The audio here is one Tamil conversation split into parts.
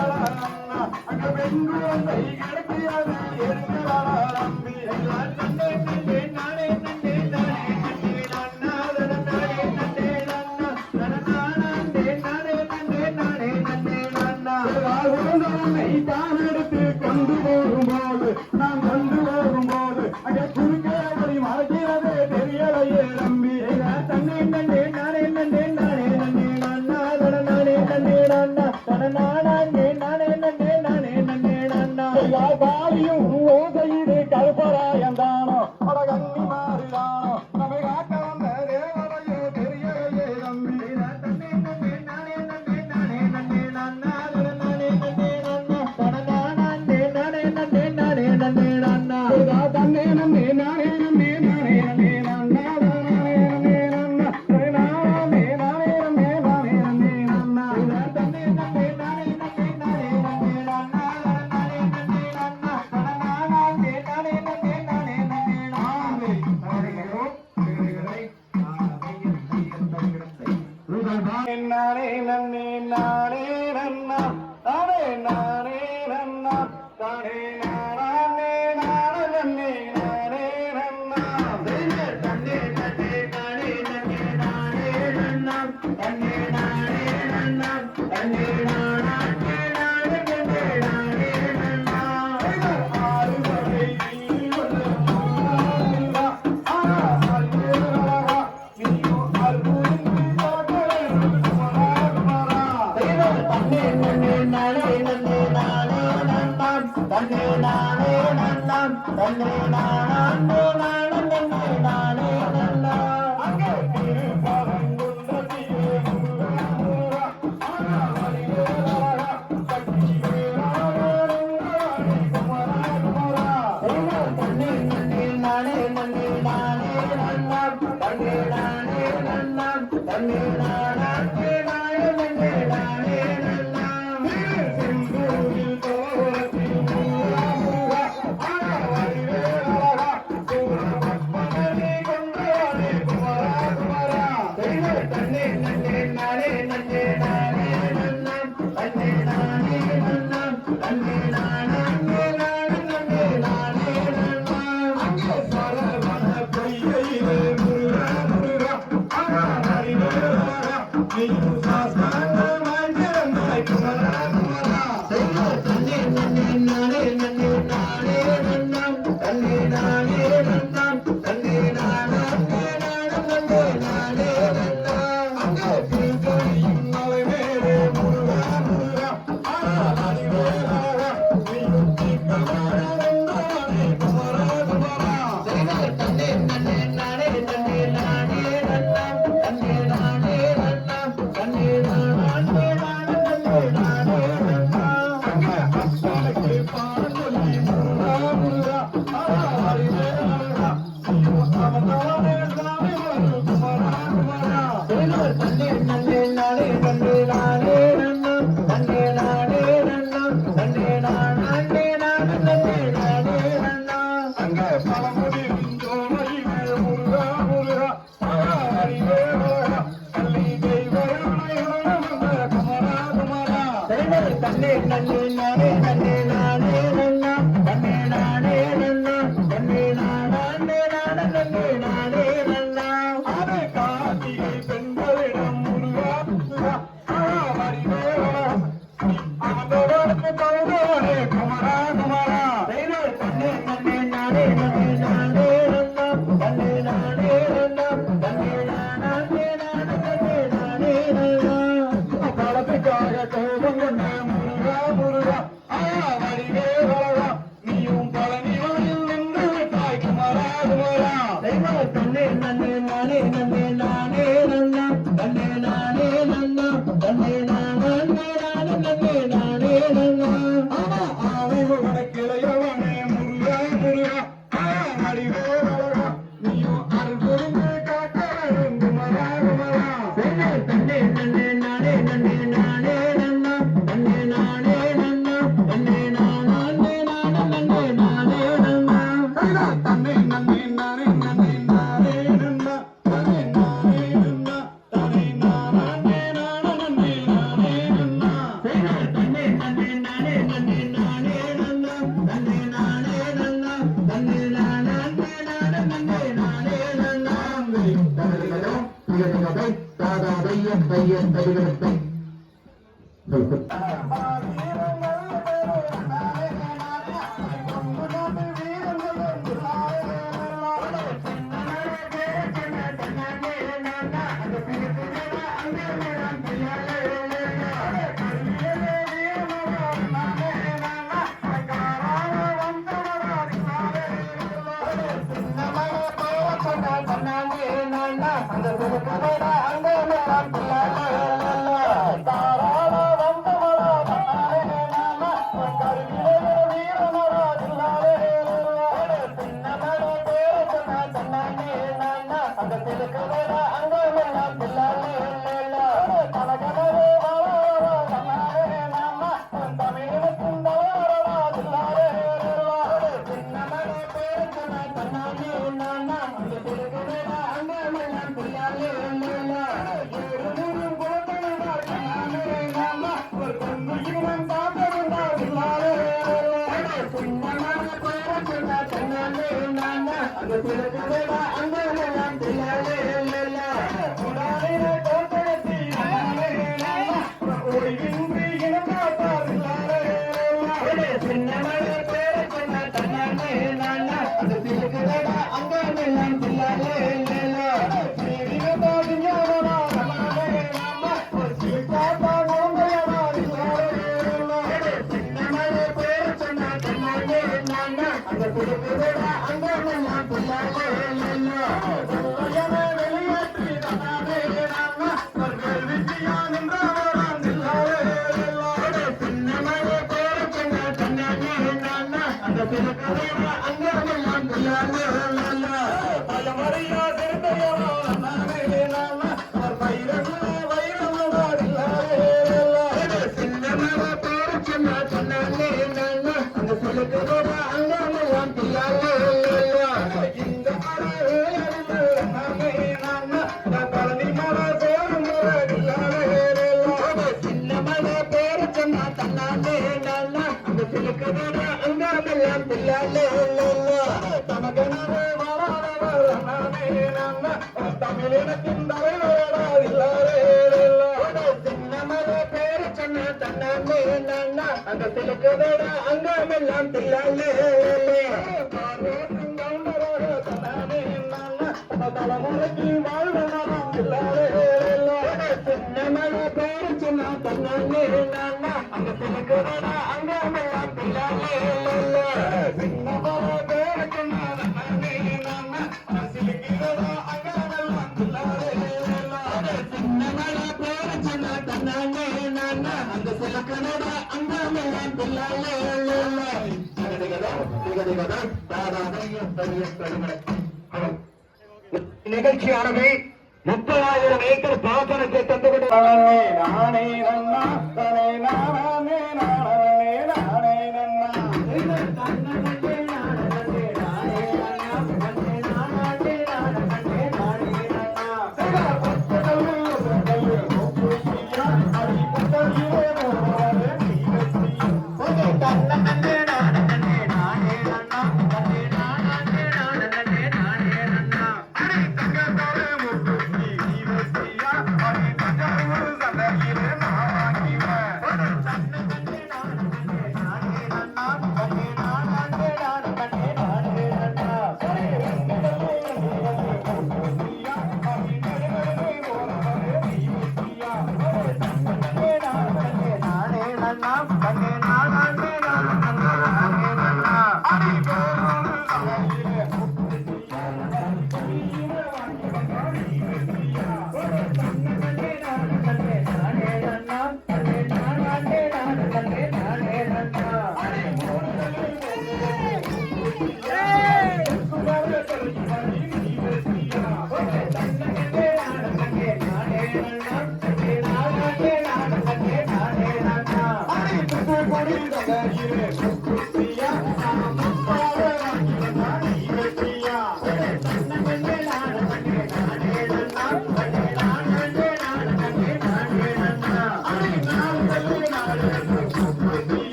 கொண்டு பாலியும் ஓசையிலே. கருப்பராயன் like நன்னே அங்க சிலுக்குதோட அங்கமெல்லாம் தில்லாலே தலைமுறைக்கு வாழ்வனாம் சின்னமலை பேரு சொன்ன தன்னாமே நானா அந்த அங்கமெல்லாம் தில்லாலே சொன்ன தன்னாமே அந்த சிலுக்குதோட அங்கமெல்லாம் தில்லாலே நிகழ்ச்சியானது முப்பதாயிரம் ஏக்கர் பாசனத்தை தந்துவிட்டு நானே நன்னா நானே நானே நானே நானே நன்னா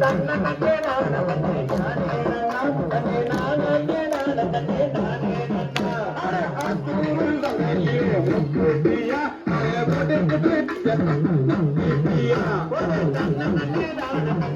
தன்ன நன்னே நானே நன்னே நானே நன்னா நன்னே நானே நானே நன்னே நானே நன்னா அடி ஆத்தூரு சங்கையில முக்குத்தியா அடி பட்டு பட்டு வெட்டியா தன்ன நன்னே நானே நன்னே நானே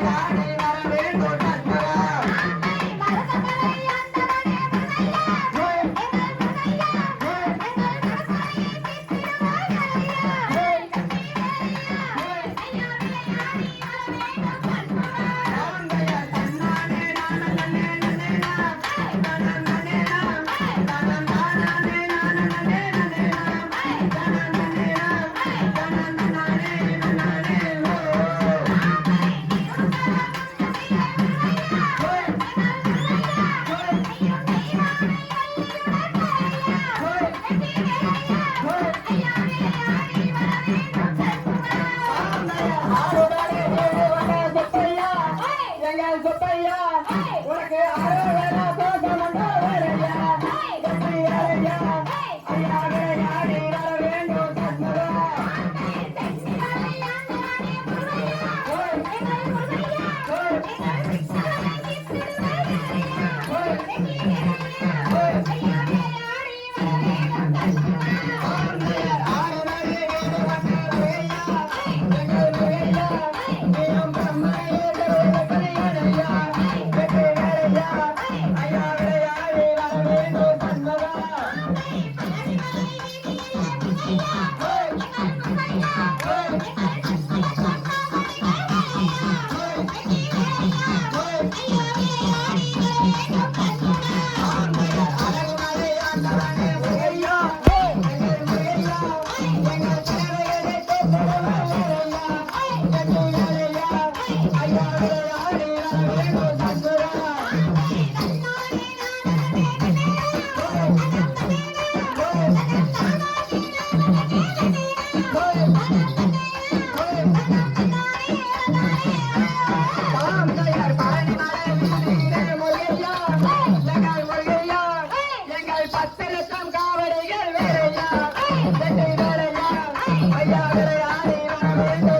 Thank you. ஆடி